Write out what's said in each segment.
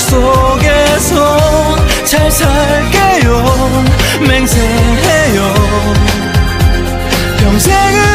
속에서 잘 살게요. 맹세해요. 평생을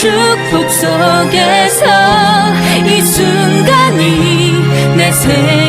축복 속에서 이 순간이 내 생.